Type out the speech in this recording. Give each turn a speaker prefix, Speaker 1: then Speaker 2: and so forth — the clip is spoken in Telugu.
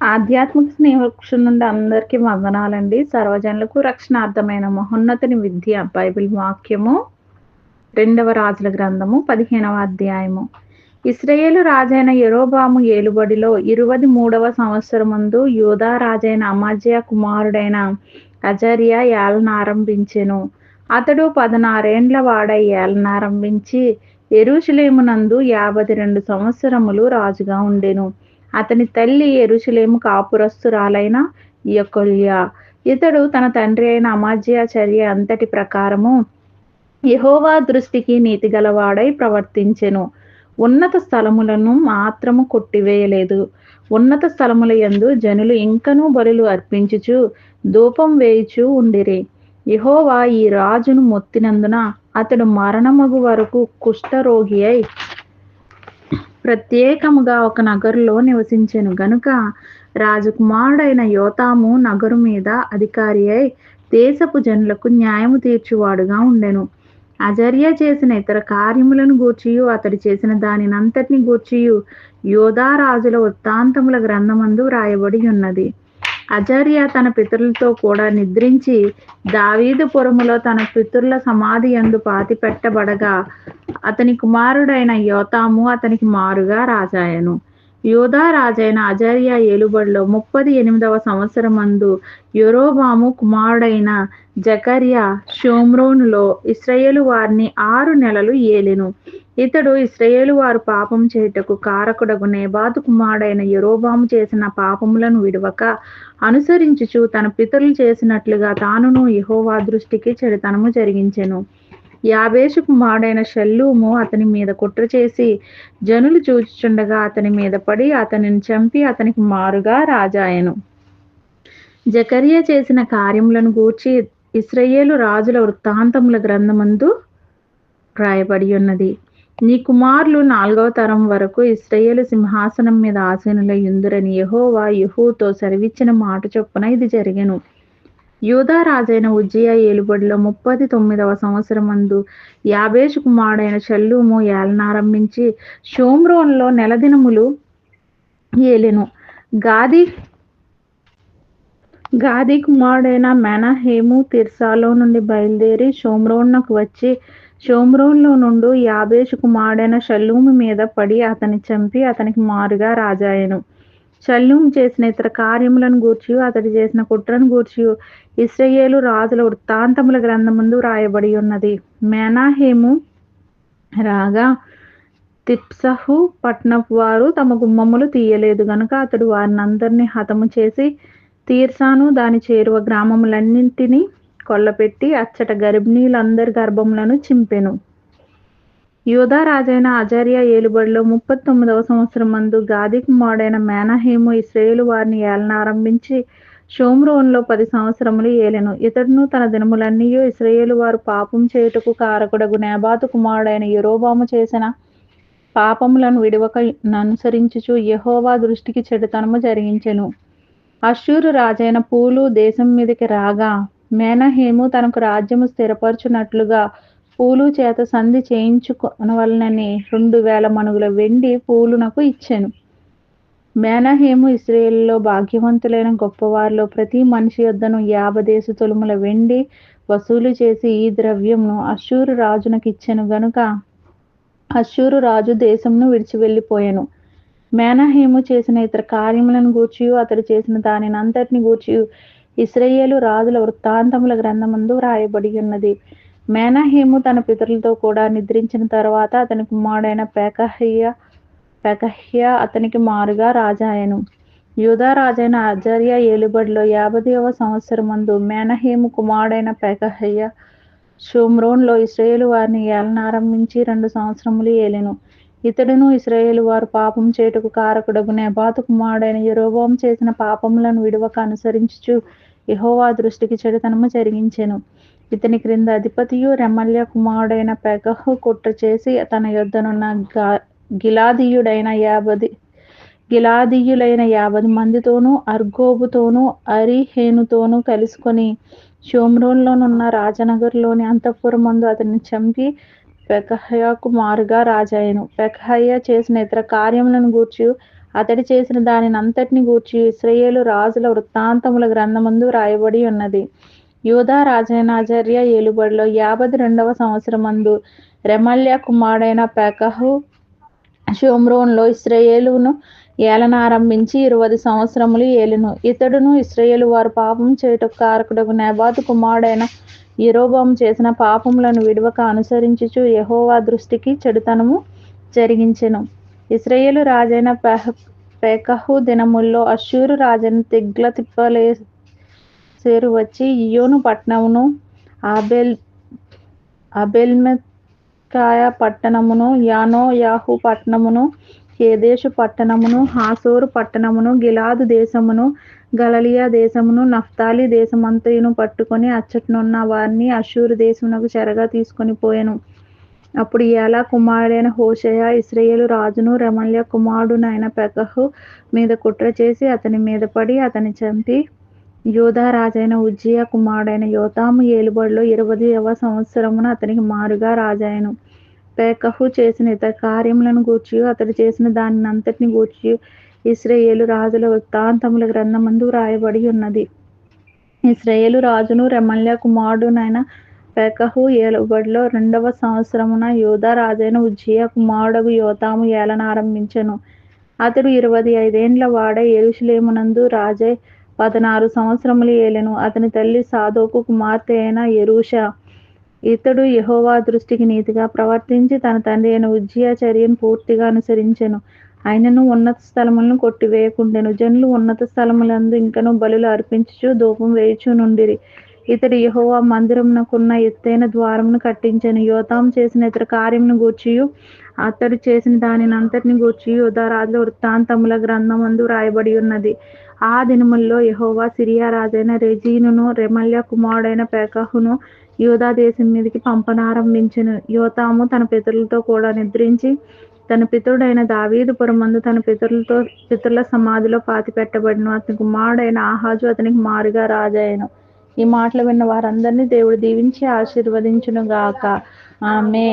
Speaker 1: ఆధ్యాత్మిక స్నేహక్ష నుండి అందరికీ వందనాలండి. సర్వజనులకు రక్షణార్థమైన మహోన్నతిని విద్య బైబిల్ వాక్యము రెండవ రాజుల గ్రంథము పదిహేనవ అధ్యాయము. ఇస్రాయేలు రాజైన యెరోబాము ఏలుబడిలో ఇరువది మూడవ సంవత్సరమందు యూదా రాజైన అమాజ్య కుమారుడైన అజరియా ఏలనారంభించెను. అతడు పదనారేండ్ల వాడై ఏలనారంభించి ఎరుషులేమునందు యాభై రెండు సంవత్సరములు రాజుగా ఉండెను. అతని తల్లి ఎరుషులేము కాపురస్తురాలైన యొకొల్యా. ఇతడు తన తండ్రి అయిన అమాజ్య చర్య అంతటి ప్రకారము యహోవా దృష్టికి నీతిగలవాడై ప్రవర్తించెను. ఉన్నత స్థలములను మాత్రము కొట్టివేయలేదు. ఉన్నత స్థలముల యందు జనులు ఇంకనూ బలులు అర్పించుచు ధూపం వేయుచు ఉండిరి. యహోవా ఈ రాజును మొత్తినందున అతడు మరణమగు వరకు కుష్ఠరోగి అయి ప్రత్యేకముగా ఒక నగరులో నివసించెను. గనుక రాజకుమారుడైన యోతాము నగరు మీద అధికారి అయి దేశపు జనులకు న్యాయము తీర్చువాడుగా ఉండెను. అజర్య చేసిన ఇతర కార్యములను గూర్చియు అతడు చేసిన దానినంతటిని గూర్చియు యోధా రాజుల వృత్తాంతముల గ్రంథమందు వ్రాయబడి ఉన్నది. అజర్య తన పితరులతో కూడా నిద్రించి దావీదు పురములో తన పితరుల సమాధి యందు పాతి పెట్టబడగా అతని కుమారుడైన యోతాము అతనికి మారుగా రాజాయను. యోధా రాజైన అజర్య ఏలుబడిలో ముప్పది ఎనిమిదవ సంవత్సరం అందు యురోబాము కుమారుడైన జకర్యా షోమ్రోనులో ఇస్రయేలు వారిని ఆరు నెలలు ఏలెను. ఇతడు ఇస్రయేలు వారు పాపం చేయుటకు కారకుడగు నేబాతు కుమారుడైన యెరోబాము చేసిన పాపములను విడవక అనుసరించుచు తన పితరులు చేసినట్లుగా తానును యహోవా దృష్టికి చెడుతనము జరిగించెను. యాబేషు కుమారుడైన షల్లూము అతని మీద కుట్ర చేసి జనులు చూచుచుండగా అతని మీద పడి అతనిని చంపి అతనికి మారుగా రాజాయను జకర్య చేసిన కార్యములను గూర్చి ఇస్రయేలు రాజుల వృత్తాంతముల గ్రంథమందు రాయబడి ఉన్నది నీ కుమారులు నాలుగవ తరం వరకు ఇస్రయేలు సింహాసనం మీద ఆసీనులై ఉందురని యహోవా యుహూతో సరివిచ్చిన మాట చొప్పున ఇది జరిగెను. యూదా రాజైన ఏలుబడిలో ముప్పది తొమ్మిదవ సంవత్సరమందు యాబేష్ కుమారుడైన షల్లూము ఏలనారంభించి షోమ్రోన్లో నెలదినములు ఏలెను. గాది గాది కుమారుడైన మెనహేము తిర్సాలో నుండి బయలుదేరి షోమ్రోన్నకు వచ్చి షోమ్రోన్లో నుండి యాబేష్ కుమారుడైన షల్లూము మీద పడి అతని చంపి అతనికి మారుగా రాజాయను. శల్యం చేసిన ఇతర కార్యములను గూర్చి అతడు చేసిన కుట్రను గూర్చి ఇస్రయేలు రాజుల వృత్తాంతముల గ్రంథముందు రాయబడి ఉన్నది. మేనాహేము రాగా తిప్సహు పట్నపు వారు తమ గుమ్మములు తీయలేదు గనుక అతడు వారిని అందరినీ హతము చేసి తీర్సాను దాని చేరువ గ్రామములన్నింటినీ కొల్లపెట్టి అచ్చట గర్భిణీలందరి గర్భములను చింపెను. యోధా రాజైన అజర్య ఏలుబడిలో ముప్పై తొమ్మిదవ సంవత్సరం మందు గాది కుమారుడైన మేనహేము ఇస్రాయేలు వారిని ఏలనారంభించి షోమ్రోన్లో పది సంవత్సరములు ఏలెను. ఇతడును తన దినములన్నీ ఇస్రాయేలు వారు పాపం చేయుటకు కారకుడగు నేబాతు కుమారుడైన యురోబాము చేసిన పాపములను విడవక అనుసరించుచు యహోవా దృష్టికి చెడుతనము జరిగించెను. అశ్షూరు రాజైన పూలు దేశం మీదకి రాగా మేనహేము తనకు రాజ్యము స్థిరపరచునట్లుగా పూలు చేత సంధి చేయించుకొనవలనని రెండు వేల మనుగుల వెండి పూలునకు ఇచ్చాను. మేనహేము ఇస్రాయేల్లో భాగ్యవంతులైన గొప్పవారిలో ప్రతి మనిషి యొద్దను యాభదేశ తొలుముల వెండి వసూలు చేసి ఈ ద్రవ్యంను అశూరు రాజునకు ఇచ్చాను గనుక అశూరు రాజు దేశంను విడిచి వెళ్ళిపోయాను. మేనహేము చేసిన ఇతర కార్యములను గూర్చి అతడు చేసిన దానిని అంతటిని గూర్చి ఇస్రయేలు రాజుల వృత్తాంతముల గ్రంథమందు వ్రాయబడి ఉన్నది మేనహేము తన పితరులతో కూడా నిద్రించిన తర్వాత అతని కుమారుడైన పేకహ్య పెకహ్య అతనికి మారుగా రాజాయను యూదా రాజైన ఆచార్య ఏలుబడిలో యాభైవ సంవత్సరమందు మేనహేము కుమారుడైన పెకహయ్య షోమ్రోన్లో ఇస్రాయేలు వారిని ఏలనారంభించి రెండు సంవత్సరములు ఏలెను. ఇతడును ఇస్రాయేలు వారు పాపం చేటుకు కారకుడగు నెబాతు కుమారుడైన యెరోబోం చేసిన పాపములను విడవక అనుసరించుచు యెహోవా దృష్టికి చెడుతనము జరిగించెను. ఇతని క్రింద అధిపతియు రెమల్య కుమారుడైన పెగహు కుట్ర చేసి తన యొద్దనున్న గా గిలాదీయుడైన యాభది గిలాదీయులైన యాభై మందితోనూ అర్గోబుతోనూ అరిహేనుతోనూ కలుసుకొని షోమ్రోన్లోనున్న రాజనగర్లోని అంతఃపురమందు అతన్ని చంపి పెకహ్యకు మారుగా రాజాయను. పెకహయ చేసిన ఇతర కార్యములను గూర్చి అతడి చేసిన దానిని అంతటిని గూర్చి ఇస్రయేలు రాజుల వృత్తాంతముల గ్రంథమందు రాయబడి ఉన్నది. యూదా రాజైన ఏలుబడిలో యాభై రెండవ సంవత్సరమందు రెమల్య కుమారుడైన పెకహు షోమ్రోన్లో ఇస్రాయేలును ఏలనారంభించి ఇరవై సంవత్సరములు ఏలును. ఇతడును ఇస్రయేలు వారు పాపం చేయుటకు కారకుడకు నెబాతు కుమారుడైన యెరోబాము చేసిన పాపములను విడువక అనుసరించుచు యహోవా దృష్టికి చెడుతనము జరిగించెను. ఇస్రయేలు రాజైన పెహ పెకహు దినముల్లో అశ్షూరు రాజైన తిగ్లతిప్పలేసేరు వచ్చి ఇయోను పట్టణమును ఆబెల్ అబెల్మెత్కాయ పట్టణమును యానోయాహు పట్టణమును కేదేశు పట్టణమును హాసోరు పట్టణమును గిలాదు దేశమును గలలియా దేశమును నఫ్తాలి దేశమంతయును పట్టుకొని అచ్చట్నున్న వారిని అషూరు దేశమునకు చెరగా తీసుకొని పోయాను. అప్పుడు ఎలా కుమారుడైన హోషయ ఇస్రయేలు రాజును రమల్య కుమారుడునైన పెకహు మీద కుట్ర చేసి అతని మీద పడి అతని చంపి యోధా రాజైన ఉజ్జియా కుమారుడైన యోతాము ఏలుబడిలో ఇరవదవ సంవత్సరమున అతనికి మారుగా రాజాయను. పేకహు చేసిన ఇతర కార్యములను గూర్చి అతడు చేసిన దానిని అంతటిని గూర్చి ఇస్రాయేలు రాజుల వృత్తాంతముల గ్రంథమందు వ్రాయబడి ఉన్నది. ఇస్రాయేలు రాజును రెమల్య కుమారుడునైన పెకహు ఏలుబడిలో రెండవ సంవత్సరమున యోధా రాజైన ఉజ్జయ కుమారుడగు యోతాము ఏలనారంభించెను అతడు ఇరవై ఐదేండ్ల వాడ ఏరుషులేమునందు రాజే పదనారు సంవత్సరములు ఏలెను. అతని తల్లి సాధోకు కుమార్తె అయిన యెరూష. ఇతడు యహోవా దృష్టికి నీతిగా ప్రవర్తించి తన తండ్రి అయిన ఉజ్జియా చర్యను పూర్తిగా అనుసరించెను. ఆయనను ఉన్నత స్థలములను కొట్టివేయకుండెను. జనులు ఉన్నత స్థలములందు ఇంకను బలులు అర్పించుచు ధూపం వేయుచు నుండిరి. ఇతడు యహోవా మందిరమునకున్న ఎత్తైన ద్వారమును కట్టించెను. యోతాం చేసిన ఇతర కార్యమును గూర్చియు. అతడు చేసిన దానిని అంతటిని గూర్చి యూదా వృత్తాంతముల గ్రంథమందు రాయబడి ఉన్నది ఆ దినముల్లో యెహోవా సిరియా రాజైన రెజీనును రెమల్య కుమారుడైన పెకహును యూదా దేశం మీదకి పంపనారంభించను. యోతాము తన పితరులతో కూడా నిద్రించి తన పితరుడైన దావీదు పురమందు తన పితరులతో పితరుల సమాధిలో పాతి పెట్టబడిను అతని కుమారుడైన ఆహాజు అతనికి మారుగా రాజాయను ఈ మాటలు విన్న వారందరినీ దేవుడు దీవించి ఆశీర్వదించును గాక ఆమె